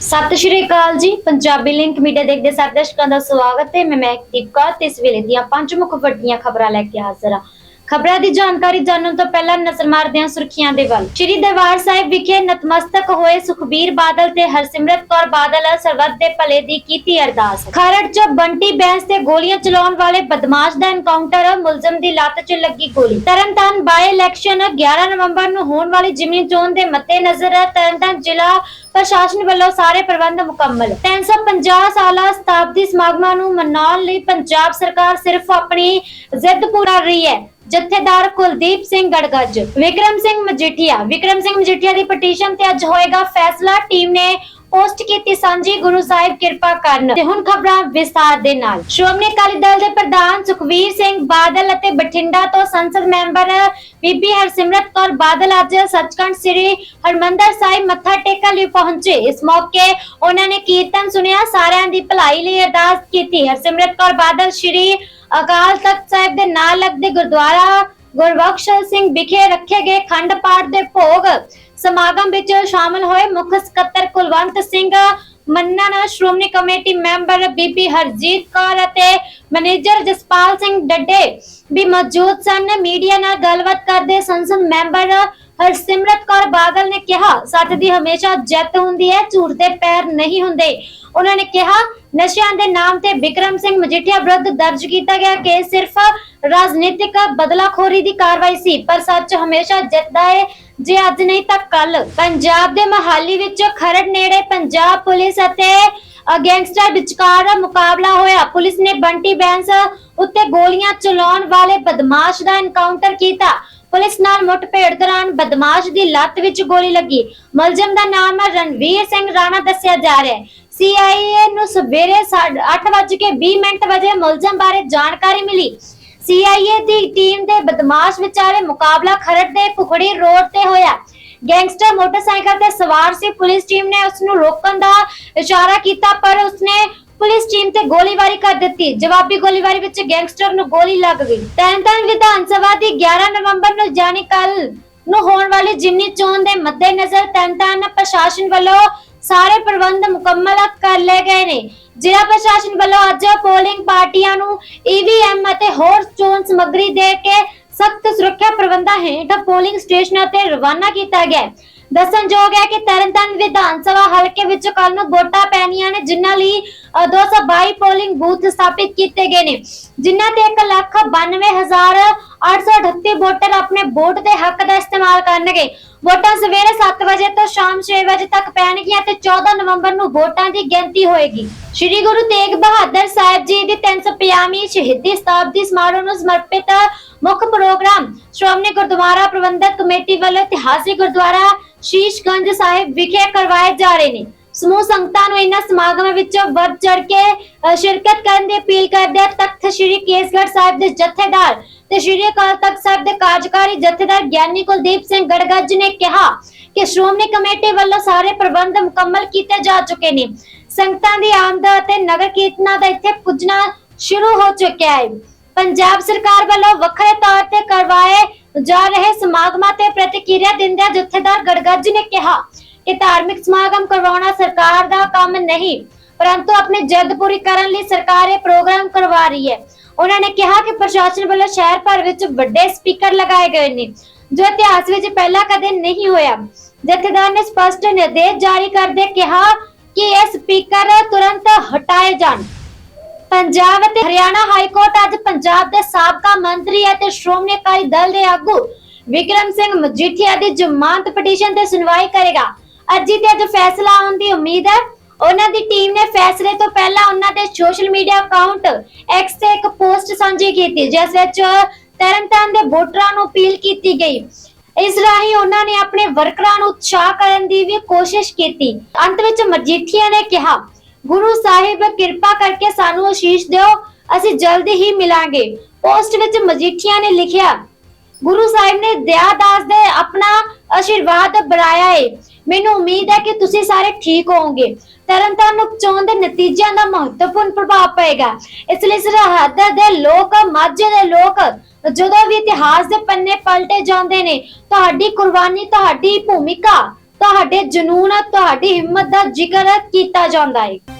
ਸਤਿ ਸ਼੍ਰੀ ਅਕਾਲ ਜੀ। Punjabi link media ਦੇਖਦੇ ਸਾਰੇ ਦਰਸ਼ਕਾਂ ਦਾ ਸਵਾਗਤ ਹੈ। ਮੈਂ ਮਹਿਕਦੀਪ ਕੌਰ ਤੇ ਇਸ ਵੇਲੇ ਦੀਆਂ ਪੰਜ ਮੁੱਖ ਵੱਡੀਆਂ ਖਬਰਾਂ ਲੈ ਕੇ ਹਾਜ਼ਰ ਹਾਂ। ਖਬਰਾਂ ਦੀ ਜਾਣਕਾਰੀ ਜਾਣਨ ਤੋਂ ਪਹਿਲਾਂ ਨਜ਼ਰ ਮਾਰਦੇ ਹਾਂ ਸੁਰਖੀਆਂ ਦੇ ਵੱਲ। ਸ਼੍ਰੀ ਦਰਬਾਰ ਸਾਹਿਬ ਵਿਖੇ ਨਤਮਸਤਕ ਹੋਏ ਸੁਖਬੀਰ ਬਾਦਲ ਤੇ ਹਰਸਿਮਰਤ ਕੌਰ ਬਾਦਲ ਸਰਬੱਤ ਦੇ ਭਲੇ ਦੀ ਕੀਤੀ ਅਰਦਾਸ। ਖਰੜ 'ਚ ਬੰਟੀ ਬੈਂਸ ਤੇ ਗੋਲੀਆਂ ਚਲਾਉਣ ਵਾਲੇ ਬਦਮਾਸ਼ ਦਾ ਐਨਕਾਊਂਟਰ ਮੁਲਜ਼ਮ ਦੀ ਲੱਤ 'ਚ ਲੱਗੀ ਗੋਲੀ। ਤਰਨਤਾਰਨ ਬਾਈ ਇਲੈਕਸ਼ਨ 11 ਨਵੰਬਰ ਨੂੰ ਹੋਣ ਵਾਲੀ ਜਿਮਨੀ ਚੋਣ ਦੇ ਮੱਦੇਨਜ਼ਰ ਤਰਨਤਾਰਨ ਜ਼ਿਲ੍ਹਾ ਪ੍ਰਸ਼ਾਸਨ ਵੱਲੋਂ ਸਾਰੇ ਪ੍ਰਬੰਧ ਮੁਕੰਮਲ। 350 ਸਾਲਾ ਸ਼ਤਾਬਦੀ ਸਮਾਗਮਾਂ ਨੂੰ ਮਨਾਉਣ ਲਈ ਪੰਜਾਬ ਸਰਕਾਰ ਸਿਰਫ ਆਪਣੀ ਜ਼ਿੱਦ ਪੂਰਾ ਰਹੀ ਹੈ। ਜਥੇਦਾਰ ਕੁਲਦੀਪ ਸਿੰਘ ਗੜਗੱਜ, ਵਿਕਰਮ ਸਿੰਘ ਮਜੀਠੀਆ। ਵਿਕਰਮ ਸਿੰਘ ਮਜੀਠੀਆ ਦੀ ਪਟੀਸ਼ਨ ਤੇ ਅੱਜ ਹੋਏਗਾ ਫੈਸਲਾ। ਟੀਮ ਨੇ ਪੋਸਟ ਕੀਤੀ ਸਾਂਝੀ, ਗੁਰੂ ਸਾਹਿਬ ਕਿਰਪਾ ਕਰਨ। ਤੇ ਹੁਣ ਖਬਰਾਂ ਵਿਸਤਾਰ ਦੇ ਨਾਲ। ਸ਼੍ਰੋਮਣੀ ਅਕਾਲੀ ਦਲ ਦੇ ਪ੍ਰਧਾਨ ਸੁਖਵੀਰ ਸਿੰਘ ਬਾਦਲ ਅਤੇ ਬਠਿੰਡਾ ਤੋਂ ਸੰਸਦ ਮੈਂਬਰ ਬੀਬੀ ਹਰਸਿਮਰਤ ਕੌਰ ਬਾਦਲ ਅੱਜ ਸੱਚਖੰਡ ਸ੍ਰੀ ਹਰਮੰਦਰ ਸਾਹਿਬ ਮੱਥਾ ਟੇਕਣ ਲਈ ਪਹੁੰਚੇ। ਇਸ ਮੌਕੇ ਉਹਨਾਂ ਨੇ ਕੀਰਤਨ ਸੁਨਿਆ ਸਾਰਿਆਂ ਦੀ ਭਲਾਈ ਲਈ ਅਰਦਾਸ ਕੀਤੀ। ਹਰਸਿਮਰਤ ਕੌਰ ਬਾਦਲ ਸ੍ਰੀ ਅਕਾਲ ਤਖਤ ਸਾਹਿਬ ਦੇ ਨਾਲ ਲੱਗਦੇ ਗੁਰਦੁਆਰਾ ਗੁਰਬਖਸ਼ ਸਿੰਘ ਵਿਖੇ ਰੱਖੇ ਗਏ ਖੰਡ ਪਾਠ ਦੇ ਭੋਗ ਸਮਾਗਮ ਵਿੱਚ ਸ਼ਾਮਲ ਹੋਏ ਮੁੱਖ ਸਕੱਤਰ ਕੁਲਵੰਤ ਸਿੰਘ ਮੰਨਾ ਨਾਲ ਸ਼੍ਰੋਮਣੀ ਕਮੇਟੀ ਮੈਂਬਰ ਬੀਬੀ ਹਰਜੀਤ ਕੌਰ ਅਤੇ ਮੈਨੇਜਰ ਜਸਪਾਲ ਸਿੰਘ ਡੱਡੇ ਵੀ ਮੌਜੂਦ ਸਨ। ਮੀਡੀਆ ਨਾਲ ਗੱਲਬਾਤ ਕਰਦੇ ਸੰਸਦ ਮੈਂਬਰ ਹਰਸਿਮਰਤ ਕੌਰ ਬਾਦਲ ਨੇ ਕਿਹਾ, ਸੱਚ ਦੀ ਹਮੇਸ਼ਾ ਜਿੱਤ ਹੁੰਦੀ ਹੈ, ਝੂਠ ਦੇ ਪੈਰ ਨਹੀਂ ਹੁੰਦੇ। ਉਹਨਾਂ ਨੇ ਕਿਹਾ, ਨਸ਼ਿਆਂ ਦੇ ਨਾਮ ਤੇ ਵਿਕਰਮ ਸਿੰਘ ਮਜੀਠੀਆ ਵਿਰੁੱਧ ਦਰਜ ਕੀਤਾ ਗਿਆ ਕੇਸ ਸਿਰਫ ਰਾਜਨੀਤਿਕ ਬਦਲਾਖੋਰੀ ਦੀ ਕਾਰਵਾਈ ਸੀ, ਪਰ ਸੱਚ ਹਮੇਸ਼ਾ ਜਿੱਤਦਾ ਹੈ ਜੇ ਅੱਜ ਨਹੀਂ ਤਾਂ ਕੱਲ ਪੰਜਾਬ ਦੇ ਮਹਾਲੀ ਵਿੱਚ ਖਰੜ ਨੇੜੇ ਪੰਜਾਬ ਪੁਲਿਸ ਅਤੇ ਗੈਂਗਸਟਰ ਵਿਚਕਾਰ ਮੁਕਾਬਲਾ ਹੋਇਆ। ਪੁਲਿਸ ਨੇ ਬੰਟੀ ਬੈਂਸ ਉੱਤੇ ਗੋਲੀਆਂ ਚਲਾਉਣ ਵਾਲੇ ਬਦਮਾਸ਼ ਦਾ ਐਨਕਾਊਂਟਰ ਕੀਤਾ। ਪੁਲਿਸ ਨਾਲ ਮੁੱਠਭੇੜ ਦੌਰਾਨ ਬਦਮਾਸ਼ ਦੀ ਲੱਤ ਵਿੱਚ ਗੋਲੀ ਲੱਗੀ। ਮੁਲਜ਼ਮ ਦਾ ਨਾਮ ਰਣਵੀਰ ਸਿੰਘ ਰਾਣਾ ਦੱਸਿਆ ਜਾ ਰਿਹਾ ਹੈ। ਸੀਆਈਏ ਨੂੰ ਸਵੇਰੇ 8:20 ਮਿੰਟ ਵਜੇ ਮੁਲਜ਼ਮ ਬਾਰੇ ਜਾਣਕਾਰੀ ਮਿਲੀ। ਸੀਆਈਏ ਦੀ ਟੀਮ ਦੇ ਬਦਮਾਸ਼ ਵਿਚਾਰੇ ਮੁਕਾਬਲਾ ਖਰੜ ਦੇ ਪੁਖੜੀ ਰੋਡ ਤੇ ਹੋਇਆ। ਗੈਂਗਸਟਰ ਮੋਟਰਸਾਈਕਲ ਤੇ ਸਵਾਰ ਸੀ। ਪੁਲਿਸ ਟੀਮ ਨੇ ਉਸ ਨੂੰ ਰੋਕਣ ਦਾ ਇਸ਼ਾਰਾ ਕੀਤਾ, ਪਰ ਉਸਨੇ ਪੁਲਿਸ ਟੀਮ ਤੇ ਗੋਲੀਬਾਰੀ ਕਰ ਦਿੱਤੀ। ਜਵਾਬੀ ਗੋਲੀਬਾਰੀ ਵਿੱਚ ਗੈਂਗਸਟਰ ਨੂੰ ਗੋਲੀ ਲੱਗ ਗਈ। ਤੈਨਤਨ ਵਿਧਾਨ ਸਭਾ ਦੀ 11 ਨਵੰਬਰ ਨੂੰ ਜਾਨੀ ਕੱਲ ਨੂੰ ਹੋਣ ਵਾਲੀ ਜਿਮਨੀ ਚੋਣ ਦੇ ਮੱਦੇਨਜ਼ਰ ਤੈਨਤਨ ਪ੍ਰਸ਼ਾਸਨ ਵੱਲੋਂ ਸਾਰੇ ਪ੍ਰਬੰਧ ਮੁਕੰਮਲ ਕਰ ਲਏ ਗਏ ਨੇ। ਜ਼ਿਲ੍ਹਾ ਪ੍ਰਸ਼ਾਸਨ ਵੱਲੋਂ ਅੱਜ ਪੋਲਿੰਗ ਨੂੰ ਈਵੀਐਮ ਅਤੇ ਹੋਰ ਚੋਣ ਸਮੱਗਰੀ ਦੇ ਕੇ ਸਖਤ ਸੁਰੱਖਿਆ ਪ੍ਰਬੰਧਾਂ ਹੇਠ ਪੋਲਿੰਗ ਸਟੇਸ਼ਨਾਂ ਤੇ ਰਵਾਨਾ ਕੀਤਾ ਗਿਆ ਹੈ। ਦੱਸਣਯੋਗ ਹੈ ਕਿ ਤਰਨਤਾਰਨ ਵਿਧਾਨ ਸਭਾ ਹਲਕੇ ਵਿੱਚ ਕੱਲ ਨੂੰ ਵੋਟਾਂ ਪੈਣੀਆਂ ਨੇ ਜਿਨ੍ਹਾਂ ਲਈ ਅ, 222 ਪੋਲਿੰਗ ਬੂਥ ਸਥਾਪਿਤ ਕੀਤੇ ਗਏ ਨੇ ਜਿਨ੍ਹਾਂ ਤੇ 192838 ਵੋਟਰ ਆਪਣੇ ਵੋਟ ਦੇ ਹੱਕ ਦਾ ਇਸਤੇਮਾਲ ਕਰਨਗੇ। ਵੋਟਾਂ ਸਵੇਰੇ 7 ਵਜੇ ਤੋਂ ਸ਼ਾਮ 6 ਵਜੇ ਤੱਕ ਪੈਣਗੀਆਂ ਤੇ 14 ਨਵੰਬਰ ਨੂੰ ਵੋਟਾਂ ਦੀ ਗਿਣਤੀ ਹੋਏਗੀ। ਸ੍ਰੀ ਗੁਰੂ ਤੇਗ ਬਹਾਦਰ ਸਾਹਿਬ ਜੀ ਦੀ 350ਵੀਂ ਸ਼ਹੀਦੀ ਸ਼ਤਾਬਦੀ ਸਮਾਰੋਹ ਨੂੰ ਸਮਰਪਿਤ ਮੁੱਖ ਪ੍ਰੋਗਰਾਮ ਸ਼੍ਰੋਮਣੀ ਗੁਰਦੁਆਰਾ ਪ੍ਰਬੰਧਕ ਕਮੇਟੀ ਵੱਲੋਂ ਇਤਿਹਾਸਿਕ ਗੁਰਦੁਆਰਾ ਸ਼ੀਸ਼ਗੰਜ ਸਾਹਿਬ ਵਿਖੇ ਕਰਵਾਏ ਜਾ ਰਹੇ ਨੇ। ਸਮੂਹ ਸੰਗਤਾਂ ਨੂੰ ਇਹਨਾਂ ਸਮਾਗਮਾਂ ਵਿੱਚ ਵੱਧ ਚੜ ਕੇ ਸ਼ਿਰਕਤ ਕਰਨ ਦੀ ਅਪੀਲ ਕਰਦੇ ਤਖਤ ਸ੍ਰੀ ਕੇਸਗੜ੍ਹ ਸਾਹਿਬ ਦੇ ਜਥੇਦਾਰ ਤੇ ਸ੍ਰੀ ਅਕਾਲ ਤਖਤ ਸਾਹਿਬ ਦੇ ਕਾਰਜਕਾਰੀ ਜਥੇਦਾਰ ਗਿਆਨੀ ਕੁਲਦੀਪ ਸਿੰਘ ਗੜਗੱਜ ਨੇ ਕਿਹਾ ਕਿ ਸ਼੍ਰੋਮਣੀ ਕਮੇਟੀ ਵੱਲੋਂ ਸਾਰੇ ਪ੍ਰਬੰਧ ਮੁਕੰਮਲ ਕੀਤੇ ਜਾ ਚੁੱਕੇ ਨੇ। ਸੰਗਤਾਂ ਦੀ ਆਮਦ ਅਤੇ ਨਗਰ ਕੀਰਤਨਾਂ ਦਾ ਇੱਥੇ ਪੁੱਜਣਾ ਸ਼ੁਰੂ ਹੋ ਚੁੱਕਿਆ ਹੈ। ਪੰਜਾਬ ਸਰਕਾਰ ਵੱਲੋਂ ਵੱਖਰੇ ਤੌਰ ਤੇ ਕਰਵਾਏ ਜਾ ਰਹੇ ਸਮਾਗਮਾਂ ਤੇ ਪ੍ਰਤੀਕਿਰਿਆ ਦਿੰਦਿਆਂ ਜਥੇਦਾਰ ਗੜਗੱਜ ਨੇ ਕਿਹਾ ਕਿ ਧਾਰਮਿਕ ਸਮਾਗਮ ਕਰਵਾਉਣਾ ਸਰਕਾਰ ਦਾ ਕੰਮ ਨਹੀਂ, ਪਰੰਤੂ ਆਪਣੀ ਜਿੱਦ ਪੂਰੀ ਕਰਨ ਲਈ ਸਰਕਾਰ ਇਹ ਪ੍ਰੋਗਰਾਮ ਕਰਵਾ ਰਹੀ ਹੈ। ਉਹਨਾਂ ਨੇ ਕਿਹਾ ਕਿ ਪ੍ਰਸ਼ਾਸਨ ਵੱਲੋਂ ਸ਼ਹਿਰ ਭਰ ਵਿੱਚ ਵੱਡੇ ਸਪੀਕਰ ਲਗਾਏ ਗਏ ਨੇ, ਜੋ ਇਤਿਹਾਸ ਵਿੱਚ ਪਹਿਲਾਂ ਕਦੇ ਨਹੀਂ ਹੋਇਆ। ਜਥੇਦਾਰ ਨੇ ਸਪਸ਼ਟ ਨਿਰਦੇਸ਼ ਜਾਰੀ ਕਰਦੇ ਕਿਹਾ ਕਿ ਇਹ ਸਪੀਕਰ ਤੁਰੰਤ ਹਟਾਏ ਜਾਣ। ਪੰਜਾਬ ਅਤੇ ਹਰਿਆਣਾ ਹਾਈ ਕੋਰਟ ਅੱਜ ਪੰਜਾਬ ਦੇ ਸਾਬਕਾ ਮੰਤਰੀ ਅਤੇ ਸ਼੍ਰੋਮਣੀ ਅਕਾਲੀ ਦਲ ਦੇ ਆਗੂ ਵਿਕਰਮ ਸਿੰਘ ਮਜੀਠੀਆ ਦੀ ਜ਼ਮਾਨਤ ਪਟੀਸ਼ਨ ਤੇ ਸੁਣਵਾਈ ਕਰੇਗਾ। ਅੱਜ ਹੀ ਤੇ ਅੱਜ ਫੈਸਲਾ ਆਉਣ ਦੀ ਉਮੀਦ ਹੈ, ਉਹਨਾਂ ਦੀ ਟੀਮ ਨੇ ਫੈਸਲੇ ਤੋਂ ਪਹਿਲਾਂ ਉਹਨਾਂ ਦੇ ਸੋਸ਼ਲ ਮੀਡੀਆ ਅਕਾਊਂਟ ਐਕਸ ਤੇ ਇੱਕ ਪੋਸਟ ਸਾਂਝੀ ਕੀਤੀ, ਜਿਸ ਵਿੱਚ ਤਰਨਤਾਰਨ ਦੇ ਵੋਟਰਾਂ ਨੂੰ ਅਪੀਲ ਕੀਤੀ ਗਈ। ਇਸ ਰਾਹੀਂ ਉਹਨਾਂ ਨੇ ਆਪਣੇ ਵਰਕਰਾਂ ਨੂੰ ਉਤਸ਼ਾਹ ਕਰਨ ਦੀ ਵੀ ਕੋਸ਼ਿਸ਼ ਕੀਤੀ। ਅੰਤ ਵਿੱਚ ਮਜੀਠੀਆ ਨੇ ਕਿਹਾ, ਗੁਰੂ ਸਾਹਿਬ, ਕਿਰਪਾ ਕਰਕੇ ਸਾਨੂੰ ਅਸ਼ੀਸ਼ ਦਿਓ, ਅਸੀਂ ਜਲਦੀ ਹੀ ਮਿਲਾਂਗੇ। ਪੋਸਟ ਵਿੱਚ ਮਜੀਠੀਆ ਨੇ ਲਿਖਿਆ, ਗੁਰੂ ਸਾਹਿਬ ਨੇ ਦਇਆਦਾਸ ਦੇ ਆਪਣਾ ਆਸ਼ੀਰਵਾਦ ਬਰਾਇਆ ਹੈ ਮੈਨੂੰ ਉਮੀਦ ਹੈ ਕਿ ਤੁਸੀਂ ਸਾਰੇ ਠੀਕ ਹੋਵੋਗੇ। ਤਰਨਤਾਰਨ ਉਪਚੋਣ ਦੇ ਨਤੀਜਿਆਂ ਦਾ ਮਹੱਤਵਪੂਰਨ ਪ੍ਰਭਾਵ ਪਏਗਾ। ਇਸ ਲਈ ਸਰਹੱਦ ਦੇ ਲੋਕ, ਮਾਝੇ ਦੇ ਲੋਕ ਜਦੋਂ ਵੀ ਇਤਿਹਾਸ ਦੇ ਪੰਨੇ ਪਲਟੇ ਜਾਂਦੇ ਨੇ, ਤੁਹਾਡੀ ਕੁਰਬਾਨੀ, ਤੁਹਾਡੀ ਭੂਮਿਕਾ, ਤੁਹਾਡੇ ਜਨੂਨ, ਤੁਹਾਡੀ ਹਿੰਮਤ ਦਾ ਜ਼ਿਕਰ ਕੀਤਾ ਜਾਂਦਾ ਹੈ